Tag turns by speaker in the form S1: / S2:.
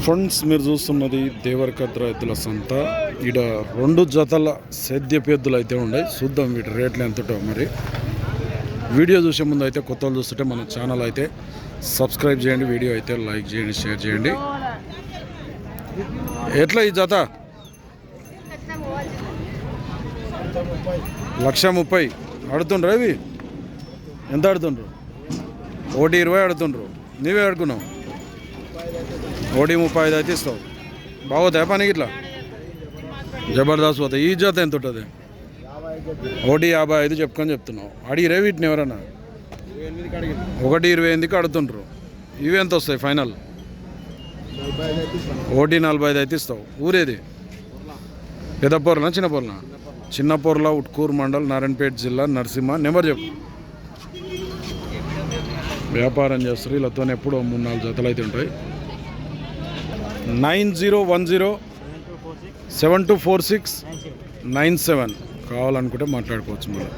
S1: Friends మీరు చూస్తున్నది దేవరకద్ర ఎద్దుల సంత. ఈడ రెండు జతల సేద్య ఎద్దులు అయితే ఉన్నాయి. చూద్దాం వీటి రేట్లు ఎంతటో మరి. వీడియో చూసే ముందు అయితే కొత్త వాళ్ళు చూస్తుంటే మన ఛానల్ అయితే సబ్స్క్రైబ్ చేయండి వీడియో అయితే లైక్ చేయండి షేర్ చేయండి. ఎట్లా ఈ జత? లక్ష ముప్పై. ఆడుతుండ్రు అవి ఎంత ఆడుతుండ్రు? ఒకటి ఇరవై ఆడుతుండ్రు. నీవే ఆడుకున్నావు? ఒకటి ముప్పై ఐదు అయితే ఇస్తావు. బాగోతాయి పనికి ఇట్లా జబర్దస్త్ పోతాయి ఈ జత ఎంత ఉంటుంది? ఒకటి యాభై ఐదు చెప్పుకొని చెప్తున్నావు. అడిగిరే వీటిని ఎవరన్నా? ఒకటి ఇరవై ఎనిమిదికి అడుగుతుండ్రు. ఇవి ఎంత వస్తాయి ఫైనల్? ఒకటి నలభై ఐదు అయితే ఇస్తావు. ఊరేది? పెద్ద పొరనా చిన్న పొరనా? చిన్న పొరల ఉట్కూరు మండల్ నారాయణపేట జిల్లా నరసింహ. నెంబర్ చెప్పు. వ్యాపారం చేస్తారు. వీళ్ళతో ఎప్పుడు మూడు నాలుగు జతలు అయితే ఉంటాయి. Nine zero one zero seven two four six nine seven కావాలనుకుంటే మాట్లాడుకోవచ్చు మనం.